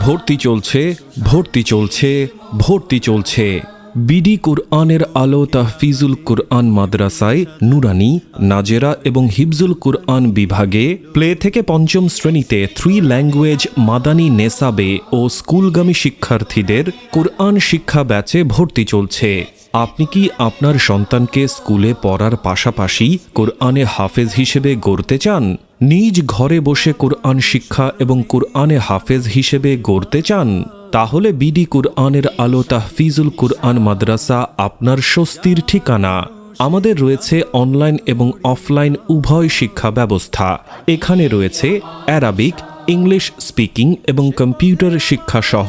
ভর্তি চলছে ভর্তি চলছে ভর্তি চলছে। বিডি কুরআনের আলো তাহফিজুল কুরআন মাদ্রাসায় নুরানি, নাজেরা এবং হিফজুল কুরআন বিভাগে প্লে থেকে পঞ্চম শ্রেণীতে থ্রি ল্যাঙ্গুয়েজ মাদানী নেসাবে ও স্কুলগামী শিক্ষার্থীদের কুরআন শিক্ষা ব্যাচে ভর্তি চলছে। আপনি কি আপনার সন্তানকে স্কুলে পড়ার পাশাপাশি কোরআনে হাফেজ হিসেবে গড়তে চান? নিজ ঘরে বসে কোরআন শিক্ষা এবং কোরআনে হাফেজ হিসেবে গড়তে চান? তাহলে বিডি কুরআনের আলো তাহফিজুল কুরআন মাদ্রাসা আপনার স্বস্তির ঠিকানা। আমাদের রয়েছে অনলাইন এবং অফলাইন উভয় শিক্ষা ব্যবস্থা। এখানে রয়েছে অ্যারাবিক, ইংলিশ স্পিকিং এবং কম্পিউটার শিক্ষা সহ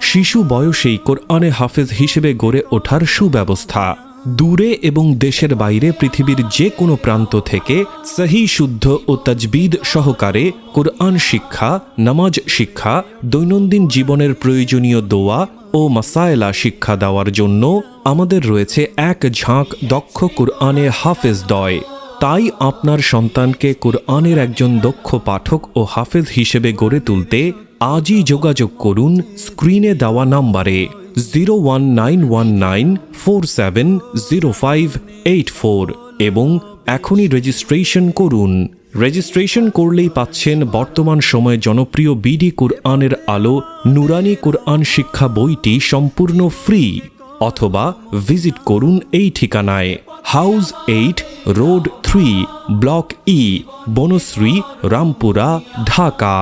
শিশু বয়সেই কোরআনে হাফেজ হিসেবে গড়ে ওঠার সুব্যবস্থা। দূরে এবং দেশের বাইরে পৃথিবীর যে কোনো প্রান্ত থেকে সহি শুদ্ধ ও তাজবিদ সহকারে কোরআন শিক্ষা, নামাজ শিক্ষা, দৈনন্দিন জীবনের প্রয়োজনীয় দোয়া ও মাসায়লা শিক্ষা দেওয়ার জন্য আমাদের রয়েছে এক ঝাঁক দক্ষ কোরআনে হাফেজ দয়। তাই আপনার সন্তানকে কোরআনের একজন দক্ষ পাঠক ও হাফেজ হিসেবে গড়ে তুলতে আজই যোগাযোগ করুন স্ক্রিনে দেওয়া নাম্বারে। Zero one nine one nine four seven zero five eight four এবং এখনই রেজিস্ট্রেশন করুন। রেজিস্ট্রেশন করলেই পাচ্ছেন বর্তমান সময়ে জনপ্রিয় বিডি কোরআনের আলো, নুরানি কোরআন শিক্ষা বইটি সম্পূর্ণ ফ্রি অথবা ভিজিট করুন এই ঠিকানায়। House eight road three block E Banasree, Rampura, Dhaka.